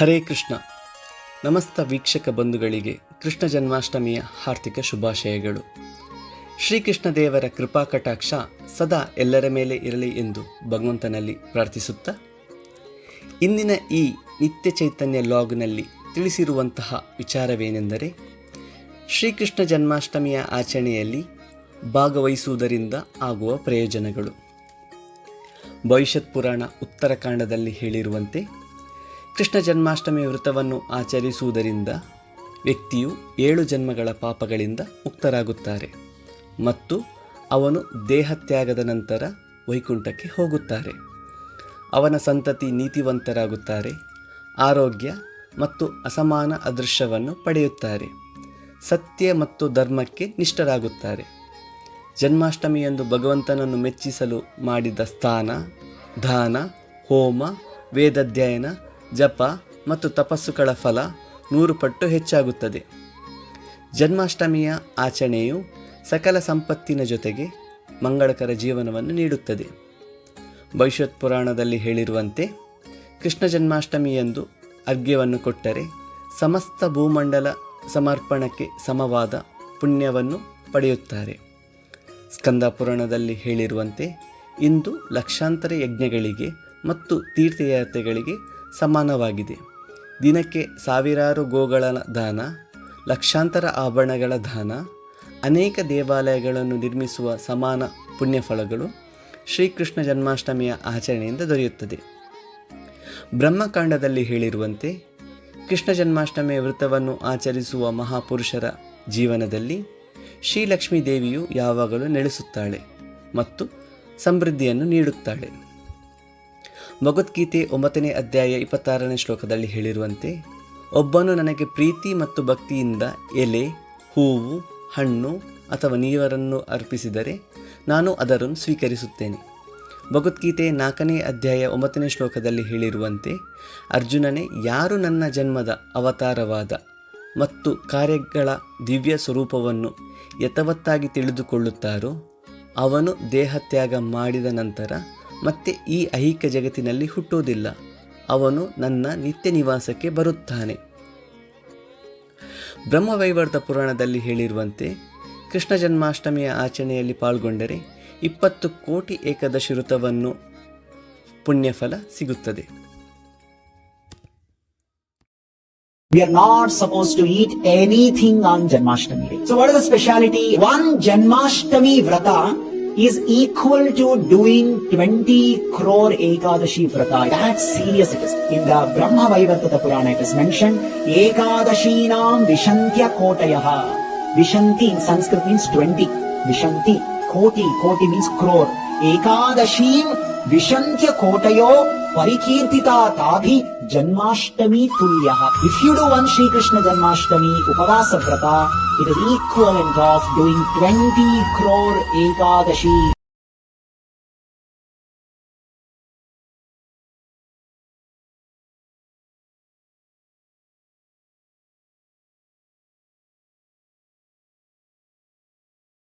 ಹರೇ ಕೃಷ್ಣ. ನಮಸ್ತ ವೀಕ್ಷಕ ಬಂಧುಗಳಿಗೆ ಕೃಷ್ಣ ಜನ್ಮಾಷ್ಟಮಿಯ ಹಾರ್ದಿಕ ಶುಭಾಶಯಗಳು. ಶ್ರೀಕೃಷ್ಣ ದೇವರ ಕೃಪಾ ಕಟಾಕ್ಷ ಸದಾ ಎಲ್ಲರ ಮೇಲೆ ಇರಲಿ ಎಂದು ಭಗವಂತನಲ್ಲಿ ಪ್ರಾರ್ಥಿಸುತ್ತಾ, ಇಂದಿನ ಈ ನಿತ್ಯ ಚೈತನ್ಯ ಲಾಗ್ನಲ್ಲಿ ತಿಳಿಸಿರುವಂತಹ ವಿಚಾರವೇನೆಂದರೆ, ಶ್ರೀಕೃಷ್ಣ ಜನ್ಮಾಷ್ಟಮಿಯ ಆಚರಣೆಯಲ್ಲಿ ಭಾಗವಹಿಸುವುದರಿಂದ ಆಗುವ ಪ್ರಯೋಜನಗಳು. ಭವಿಷ್ಯತ್ ಪುರಾಣ ಉತ್ತರಕಾಂಡದಲ್ಲಿ ಹೇಳಿರುವಂತೆ ಕೃಷ್ಣ ಜನ್ಮಾಷ್ಟಮಿ ವ್ರತವನ್ನು ಆಚರಿಸುವುದರಿಂದ ವ್ಯಕ್ತಿಯು ಏಳು ಜನ್ಮಗಳ ಪಾಪಗಳಿಂದ ಮುಕ್ತರಾಗುತ್ತಾರೆ ಮತ್ತು ಅವನು ದೇಹತ್ಯಾಗದ ನಂತರ ವೈಕುಂಠಕ್ಕೆ ಹೋಗುತ್ತಾರೆ. ಅವನ ಸಂತತಿ ನೀತಿವಂತರಾಗುತ್ತಾರೆ, ಆರೋಗ್ಯ ಮತ್ತು ಅಸಮಾನ ಅದೃಶ್ಯವನ್ನು ಪಡೆಯುತ್ತಾರೆ, ಸತ್ಯ ಮತ್ತು ಧರ್ಮಕ್ಕೆ ನಿಷ್ಠರಾಗುತ್ತಾರೆ. ಜನ್ಮಾಷ್ಟಮಿಯಂದು ಭಗವಂತನನ್ನು ಮೆಚ್ಚಿಸಲು ಮಾಡಿದ ಸ್ಥಾನ, ದಾನ, ಹೋಮ, ವೇದಾಧ್ಯಯನ ಜಪ ಮತ್ತು ತಪಸ್ಸುಗಳ ಫಲ ನೂರು ಪಟ್ಟು ಹೆಚ್ಚಾಗುತ್ತದೆ. ಜನ್ಮಾಷ್ಟಮಿಯ ಆಚರಣೆಯು ಸಕಲ ಸಂಪತ್ತಿನ ಜೊತೆಗೆ ಮಂಗಳಕರ ಜೀವನವನ್ನು ನೀಡುತ್ತದೆ. ಭವಿಷ್ಯತ್ ಪುರಾಣದಲ್ಲಿ ಹೇಳಿರುವಂತೆ ಕೃಷ್ಣ ಜನ್ಮಾಷ್ಟಮಿಯಂದು ಅರ್ಘ್ಯವನ್ನು ಕೊಟ್ಟರೆ ಸಮಸ್ತ ಭೂಮಂಡಲ ಸಮರ್ಪಣಕ್ಕೆ ಸಮವಾದ ಪುಣ್ಯವನ್ನು ಪಡೆಯುತ್ತಾರೆ. ಸ್ಕಂದ ಪುರಾಣದಲ್ಲಿ ಹೇಳಿರುವಂತೆ ಇಂದು ಲಕ್ಷಾಂತರ ಯಜ್ಞಗಳಿಗೆ ಮತ್ತು ತೀರ್ಥಯಾತ್ರೆಗಳಿಗೆ ಸಮಾನವಾಗಿದೆ. ದಿನಕ್ಕೆ ಸಾವಿರಾರು ಗೋಗಳ ದಾನ, ಲಕ್ಷಾಂತರ ಆಭರಣಗಳ ದಾನ, ಅನೇಕ ದೇವಾಲಯಗಳನ್ನು ನಿರ್ಮಿಸುವ ಸಮಾನ ಪುಣ್ಯಫಲಗಳು ಶ್ರೀಕೃಷ್ಣ ಜನ್ಮಾಷ್ಟಮಿಯ ಆಚರಣೆಯಿಂದ ದೊರೆಯುತ್ತದೆ. ಬ್ರಹ್ಮಕಾಂಡದಲ್ಲಿ ಹೇಳಿರುವಂತೆ, ಕೃಷ್ಣ ಜನ್ಮಾಷ್ಟಮಿಯ ವ್ರತವನ್ನು ಆಚರಿಸುವ ಮಹಾಪುರುಷರ ಜೀವನದಲ್ಲಿ ಶ್ರೀಲಕ್ಷ್ಮೀ ದೇವಿಯು ಯಾವಾಗಲೂ ನೆಲೆಸುತ್ತಾಳೆ ಮತ್ತು ಸಮೃದ್ಧಿಯನ್ನು ನೀಡುತ್ತಾಳೆ. ಭಗವದ್ಗೀತೆ ಒಂಬತ್ತನೇ ಅಧ್ಯಾಯ ಇಪ್ಪತ್ತಾರನೇ ಶ್ಲೋಕದಲ್ಲಿ ಹೇಳಿರುವಂತೆ, ಒಬ್ಬನು ನನಗೆ ಪ್ರೀತಿ ಮತ್ತು ಭಕ್ತಿಯಿಂದ ಎಲೆ, ಹೂವು, ಹಣ್ಣು ಅಥವಾ ನೀರನ್ನು ಅರ್ಪಿಸಿದರೆ ನಾನು ಅದರನ್ನು ಸ್ವೀಕರಿಸುತ್ತೇನೆ. ಭಗವದ್ಗೀತೆ ನಾಲ್ಕನೇ ಅಧ್ಯಾಯ ಒಂಬತ್ತನೇ ಶ್ಲೋಕದಲ್ಲಿ ಹೇಳಿರುವಂತೆ, ಅರ್ಜುನನೇ ಯಾರು ನನ್ನ ಜನ್ಮದ ಅವತಾರವಾದ ಮತ್ತು ಕಾರ್ಯಗಳ ದಿವ್ಯ ಸ್ವರೂಪವನ್ನು ಯಥವತ್ತಾಗಿ ತಿಳಿದುಕೊಳ್ಳುತ್ತಾರೋ, ಅವನು ದೇಹತ್ಯಾಗ ಮಾಡಿದ ನಂತರ ಮತ್ತೆ ಈ ಐಹಿಕ ಜಗತ್ತಿನಲ್ಲಿ ಹುಟ್ಟುವುದಿಲ್ಲ ಅವನು ನನ್ನ ನಿತ್ಯ ನಿವಾಸಕ್ಕೆ ಬರುತ್ತಾನೆ ಬ್ರಹ್ಮವೈವರ್ತ ಪುರಾಣದಲ್ಲಿ ಹೇಳಿರುವಂತೆ, ಕೃಷ್ಣ ಜನ್ಮಾಷ್ಟಮಿಯ ಆಚರಣೆಯಲ್ಲಿ ಪಾಲ್ಗೊಂಡರೆ ಇಪ್ಪತ್ತು ಕೋಟಿ ಏಕಾದಶಿ ಋತವನ್ನು ಪುಣ್ಯಫಲ ಸಿಗುತ್ತದೆ We are not supposed to eat anything on Janmashtami. So what is the speciality? One Janmashtami Vrata is equal to doing 20 crore Ekadashi Vrata. That's serious it is. In the Brahma Vaivartata Purana it is mentioned, Ekadashinam Vishantya Kotayaha. Vishanti in Sanskrit means 20. Vishanti. Koti. Koti means crore. Ekadashim विशंत्य कोटयो परिकीर्तिता ताभि Janmashtami तुल्यः। If you do one Shri Krishna Janmashtami उपवास व्रता it is equal of doing 20 crore Ekadashi